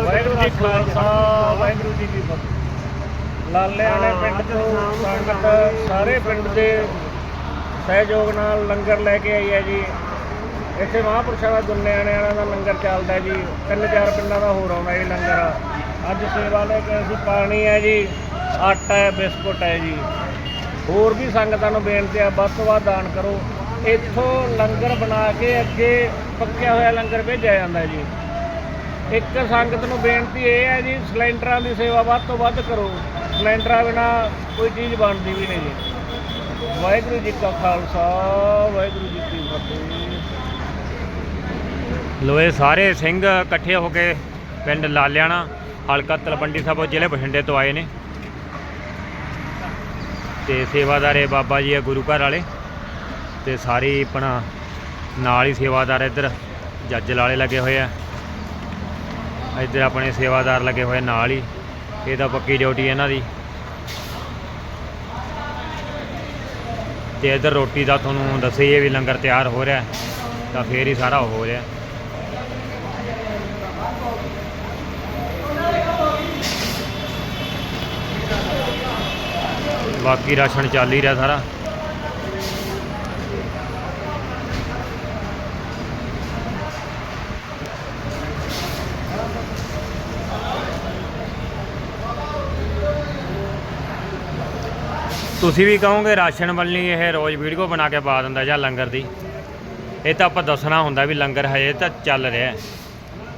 ਵਾਹਿਗੁਰੂ ਜੀ ਖਾਲਸਾ ਵਾਹਿਗੁਰੂ ਜੀ ਕੀ ਫਤਿਹ। ਲਾਲਿਆਣੇ ਪਿੰਡ ਤੋਂ ਸੰਗਤ ਸਾਰੇ ਪਿੰਡ ਦੇ ਸਹਿਯੋਗ ਨਾਲ ਲੰਗਰ ਲੈ ਕੇ ਆਈ ਹੈ ਜੀ। ਇੱਥੇ ਮਹਾਂਪੁਰਸ਼ਾਂ ਦਾ ਦੁੰਨਿਆਣੇ ਵਾਲਿਆਂ ਦਾ ਲੰਗਰ ਚੱਲਦਾ ਜੀ। ਤਿੰਨ ਚਾਰ ਪਿੰਡਾਂ ਦਾ ਹੋਰ ਆਉਂਦਾ ਜੀ ਲੰਗਰ। ਅੱਜ ਸੇਵਾ ਲੈ ਕੇ ਅਸੀਂ ਪਾਣੀ ਹੈ ਜੀ ਆਟਾ ਹੈ ਬਿਸਕੁਟ ਹੈ ਜੀ। ਹੋਰ ਵੀ ਸੰਗਤਾਂ ਨੂੰ ਬੇਨਤੀ ਹੈ ਵੱਧ ਤੋਂ ਵੱਧ ਦਾਨ ਕਰੋ। ਇੱਥੋਂ ਲੰਗਰ ਬਣਾ ਕੇ ਅੱਗੇ ਪੱਕਿਆ ਹੋਇਆ ਲੰਗਰ ਭੇਜਿਆ ਜਾਂਦਾ ਜੀ। ਇੱਕ ਸੰਗਤ ਨੂੰ ਬੇਨਤੀ ਇਹ ਹੈ ਜੀ, ਸਿਲੰਡਰਾਂ ਦੀ ਸੇਵਾ ਵੱਧ ਤੋਂ ਵੱਧ ਕਰੋ। ਸਿਲੰਡਰਾਂ ਬਿਨਾ ਕੋਈ ਚੀਜ਼ ਬਣਦੀ ਵੀ ਨਹੀਂ ਜੀ। ਵਾਹਿਗੁਰੂ ਜੀ ਕਾ ਖਾਲਸਾ, ਵਾਹਿਗੁਰੂ ਜੀ ਕੀ ਫਤਿਹ। ਲੋਏ ਸਾਰੇ ਸਿੰਘ ਇਕੱਠੇ ਹੋ ਕੇ ਪਿੰਡ ਲਾਲਿਆਣਾ, ਹਲਕਾ ਤਲਵੰਡੀ ਸਾਹਿਬ ਜ਼ਿਲ੍ਹੇ ਬਠਿੰਡੇ ਤੋਂ ਆਏ ਨੇ। ਤੇ ਸੇਵਾਦਾਰੇ ਬਾਬਾ ਜੀ ਆ ਗੁਰੂ ਘਰ ਵਾਲੇ। ਤੇ ਸਾਰੇ ਆਪਣਾ ਨਾਲ ਹੀ ਸੇਵਾਦਾਰ ਇੱਧਰ ਜੱਜ ਲਾਲੇ ਲੱਗੇ ਹੋਏ ਆ। ਇੱਧਰ ਆਪਣੇ ਸੇਵਾਦਾਰ ਲੱਗੇ ਹੋਏ ਨਾਲ ਹੀ। ਇਹ ਤਾਂ ਪੱਕੀ ਡਿਊਟੀ ਇਹਨਾਂ ਦੀ। ਤੇ ਇੱਧਰ ਰੋਟੀ ਦਾ ਤੁਹਾਨੂੰ ਦੱਸੀਏ ਵੀ ਲੰਗਰ ਤਿਆਰ ਹੋ ਰਿਹਾ ਤਾਂ ਫੇਰ ਹੀ ਸਾਰਾ ਹੋ ਰਿਹਾ। ਬਾਕੀ ਰਾਸ਼ਨ ਚੱਲ ਹੀ ਰਿਹਾ ਸਾਰਾ। ਤੁਸੀਂ ਵੀ ਕਹੋਗੇ ਰਾਸ਼ਨ ਵੱਲੀ ਇਹ ਰੋਜ਼ ਵੀਡੀਓ ਬਣਾ ਕੇ ਪਾ ਦਿੰਦਾ ਜਾਂ ਲੰਗਰ ਦੀ। ਇਹ ਤਾਂ ਆਪਾਂ ਦੱਸਣਾ ਹੁੰਦਾ ਵੀ ਲੰਗਰ ਹਜੇ ਤਾਂ ਚੱਲ ਰਿਹਾ ਹੈ।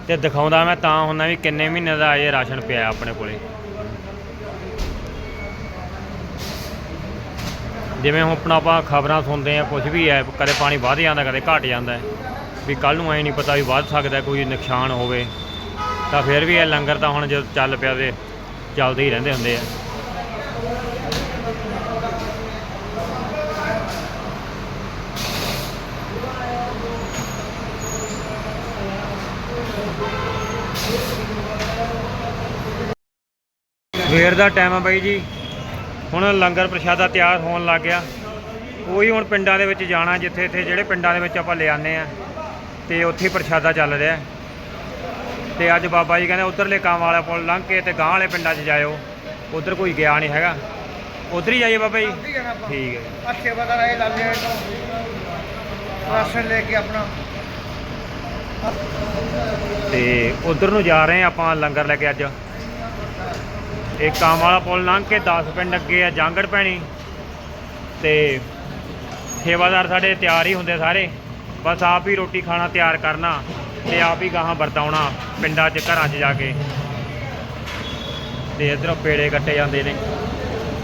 ਤੇ ਦਿਖਾਉਂਦਾ ਮੈਂ ਤਾਂ ਹੁੰਦਾ ਵੀ ਕਿੰਨੇ ਮਹੀਨੇ ਦਾ ਇਹ ਰਾਸ਼ਨ ਪਿਆ ਆਪਣੇ ਕੋਲੇ। ਜਿਵੇਂ ਹੁਣ ਆਪਣਾ ਆਪਾਂ ਖਬਰਾਂ ਸੁਣਦੇ ਆ ਕੁਝ ਵੀ ਹੈ, ਕਦੇ ਪਾਣੀ ਵੱਧ ਜਾਂਦਾ, ਕਦੇ ਘਟ ਜਾਂਦਾ ਵੀ ਕੱਲ ਨੂੰ ਐ ਨਹੀਂ ਪਤਾ ਵੀ ਵੱਧ ਸਕਦਾ, ਕੋਈ ਨੁਕਸਾਨ ਹੋਵੇ। ਤਾਂ ਫਿਰ ਵੀ ਇਹ ਲੰਗਰ ਤਾਂ ਹੁਣ ਜਦੋਂ ਚੱਲ ਪਿਆ ਤੇ ਚੱਲਦੇ ਹੀ ਰਹਿੰਦੇ ਹੁੰਦੇ ਆ। ਸਵੇਰ ਦਾ ਟਾਈਮ ਆ ਬਾਈ ਜੀ। ਹੁਣ ਲੰਗਰ ਪ੍ਰਸ਼ਾਦਾ ਤਿਆਰ ਹੋਣ ਲੱਗ ਗਿਆ। ਉਹੀ ਹੁਣ ਪਿੰਡਾਂ ਦੇ ਵਿੱਚ ਜਾਣਾ ਜਿੱਥੇ ਇੱਥੇ ਜਿਹੜੇ ਪਿੰਡਾਂ ਦੇ ਵਿੱਚ ਆਪਾਂ ਲਿਆਉਂਦੇ ਆ ਤੇ ਉੱਥੇ ਪ੍ਰਸ਼ਾਦਾ ਚੱਲ ਰਿਹਾ। ਤੇ ਅੱਜ ਬਾਬਾ ਜੀ ਕਹਿੰਦੇ ਉਧਰਲੇ ਕੰਮ ਵਾਲਾ ਪੁਲ ਲੰਘ ਕੇ ਤੇ ਗਾਂ ਵਾਲੇ ਪਿੰਡਾਂ 'ਚ ਜਾਇਓ। ਉਧਰ ਕੋਈ ਗਿਆ ਨਹੀਂ ਹੈਗਾ। ਉਧਰ ਹੀ ਜਾਈਏ ਬਾਬਾ ਜੀ। ਠੀਕ ਹੈ ਅੱਛੇ ਬਤਾ ਰਹੇ ਲਾਲੇ ਤੋਂ। ਰਾਸ਼ਨ ਲੈ ਕੇ ਆਪਣਾ। ਤੇ ਉਧਰ ਨੂੰ ਜਾ ਰਹੇ ਆ ਆਪਾਂ ਲੰਗਰ ਲੈ ਕੇ ਅੱਜ। ਇਹ ਕਾਮ ਵਾਲਾ ਪੁਲ ਲੰਘ ਕੇ 10 ਪਿੰਡ ਅੱਗੇ ਆ ਜਾਂਗੜ ਪੈਣੀ। ਤੇ ਸੇਵਾਦਾਰ ਸਾਡੇ ਤਿਆਰ ਹੀ ਹੁੰਦੇ ਸਾਰੇ। ਬਸ ਆਪ ਹੀ ਰੋਟੀ ਖਾਣਾ ਤਿਆਰ ਕਰਨਾ ਤੇ ਆਪ ਹੀ ਗਾਹਾਂ ਵਰਤਾਉਣਾ ਪਿੰਡਾਂ 'ਚ ਘਰਾਂ 'ਚ ਜਾ ਕੇ। ਤੇ ਇਧਰੋਂ ਪੇੜੇ ਕੱਟੇ ਜਾਂਦੇ ਨੇ।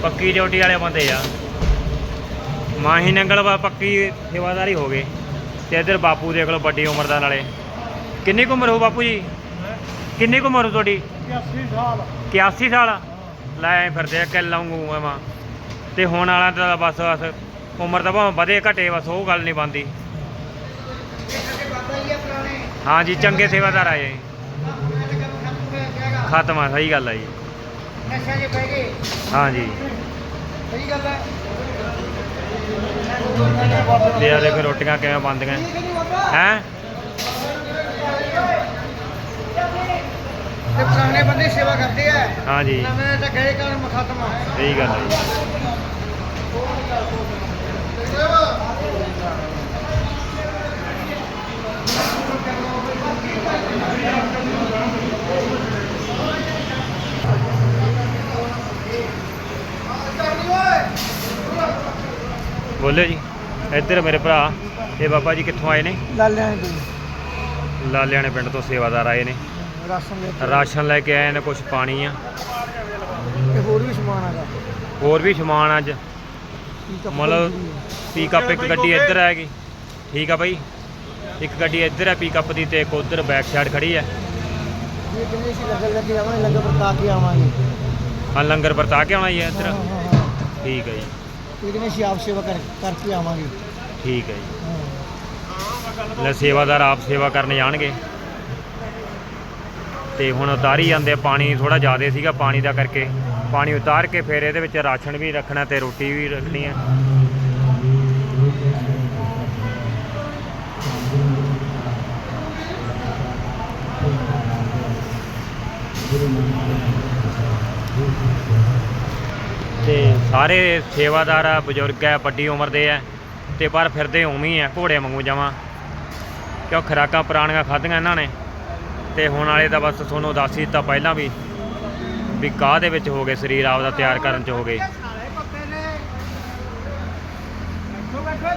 ਪੱਕੀ ਡਿਊਟੀ ਵਾਲੇ ਬੰਦੇ ਆ। ਮਾਹੀ ਨੰਗਲ ਵਾ ਪੱਕੀ ਸੇਵਾਦਾਰੀ ਹੋ ਗਏ। ਤੇ ਇਧਰ ਬਾਪੂ ਦੇਖ ਲਓ ਵੱਡੀ ਉਮਰ ਦਾ ਨਾਲੇ। ਕਿੰਨੀ ਕੁ ਉਮਰ ਹੋ ਬਾਪੂ ਜੀ? ਕਿੰਨੀ ਕੁ ਉਮਰ ਹੋ ਤੁਹਾਡੀ? 81 ਸਾਲ। 81 ਸਾਲ? ਲੈ ਐਂ ਫਿਰਦੇ ਆ ਕਿ ਲਾਉਂਗੂ ਐਵਾਂ। ਤੇ ਹੁਣ ਵਾਲਾ ਤਾਂ ਬਸ ਬਸ ਉਮਰ ਤਾਂ ਭਾਵੇਂ ਵਧੇ ਘਟੇ ਬਸ ਉਹ ਗੱਲ ਨਹੀਂ ਬੰਦੀ ਹਾਂ ਜੀ ਚੰਗੇ ਸੇਵਾਦਾਰ ਆਏ ਖਤਮ ਆ ਸਹੀ ਗੱਲ ਆ ਜੀ। ਨਸ਼ਾ ਜੇ ਪੈ ਗਏ ਹਾਂ ਜੀ। ਸਹੀ ਗੱਲ ਹੈ ਤੇ ਆ ਦੇਖੋ ਰੋਟੀਆਂ ਕਿਵੇਂ ਬੰਦੀਆਂ ਹੈ? ਤੇ ਪੁਰਾਣੇ ਬੰਦੇ ਸੇਵਾ ਕਰਦੇ ਆ ਹਾਂ ਜੀ। ਨਵੇਂ ਤਾਂ ਗਏ ਕੰਮ ਖਤਮ। ਆ ਸਹੀ ਗੱਲ ਆ ਜੀ। ਬੋਲੇ ਜੀ ਇੱਧਰ ਮੇਰੇ ਭਰਾ ਇਹ ਬਾਬਾ ਜੀ ਕਿੱਥੋਂ ਆਏ ਨੇ? ਲਾਲਿਆਂ ਤੋਂ। ਲਾਲਿਆਣੇ ਪਿੰਡ ਤੋਂ ਸੇਵਾਦਾਰ ਆਏ ਨੇ। ਰਾਸ਼ਨ ਲੈ ਰਾਸ਼ਨ ਲੈ ਕੇ ਆਏ ਨੇ ਕੁਝ ਪਾਣੀ ਆ। ਤੇ ਹੋਰ ਵੀ ਸਮਾਨ ਆਗਾ ਹੋਰ ਵੀ ਸਮਾਨ ਅੱਜ। ਮਤਲਬ ਪੀਕਅਪ ਇੱਕ ਗੱਡੀ ਇੱਧਰ ਹੈਗੀ ਠੀਕ ਆ ਬਾਈ। ਇੱਕ ਗੱਡੀ ਇੱਧਰ ਹੈ ਪੀਕਅਪ ਦੀ ਤੇ ਇੱਕ ਉੱਧਰ ਬੈਕ ਸਾਈਡ ਖੜੀ ਹੈ ਇਹ ਕਿੰਨੇ ਸੀ ਲੱਗਣ ਲੱਗੇ ਆਵਾਂਗੇ? ਲੰਗਰ ਵਰਤਾ ਕੇ ਆਵਾਂਗੇ। ਹਾਂ ਲੰਗਰ ਵਰਤਾ ਕੇ ਆਉਣਾ ਇੱਧਰ। ਹਾਂ, ਹਾਂ, ਹਾਂ। ਠੀਕ ਹੈ ਜੀ। ਇਹ ਕਿੰਨੇ ਸੀ? ਆਪ ਸੇਵਾ ਕਰ ਕਰਕੇ ਆਵਾਂਗੇ। ਠੀਕ ਹੈ ਜੀ। ਲੈ ਸੇਵਾਦਾਰ ਆਪ ਸੇਵਾ ਕਰਨ ਜਾਣਗੇ। ਤੇ ਹੁਣ ਉਤਾਰੀ ਜਾਂਦੇ ਪਾਣੀ ਥੋੜਾ ਜ਼ਿਆਦਾ ਸੀਗਾ ਪਾਣੀ ਦਾ ਕਰਕੇ। ਪਾਣੀ ਉਤਾਰ ਕੇ ਫਿਰ ਇਹਦੇ ਵਿੱਚ ਰਾਸ਼ਨ ਵੀ ਰੱਖਣਾ ਤੇ ਰੋਟੀ ਵੀ ਰੱਖਣੀ ਹੈ ਤੇ ਸਾਰੇ ਸੇਵਾਦਾਰ ਆ, ਬਜ਼ੁਰਗ ਆ, ਵੱਡੀ ਉਮਰ ਦੇ ਆ, ਤੇ ਪਰ ਫਿਰਦੇ ਉਵੇਂ ਹੀ ਆ ਘੋੜੇ ਵਾਂਗੂ ਜਾਵਾਂ ਕਿਉਂ ਖਰਾਕਾਂ ਪੁਰਾਣੀਆਂ ਖਾਧੀਆਂ ਇਹਨਾਂ ਨੇ? ਤੇ ਹੁਣ ਵਾਲੇ ਦਾ ਬਸ ਤੁਹਾਨੂੰ ਦੱਸ ਹੀ ਦਿੱਤਾ ਪਹਿਲਾਂ ਵੀ ਵੀ ਕਾਹ ਦੇ ਵਿੱਚ ਹੋ ਗਏ ਸਰੀਰ ਆਪਦਾ ਤਿਆਰ ਕਰਨ ਚ ਹੋ ਗਏ। ਬੈਠੋ ਬੈਠੋ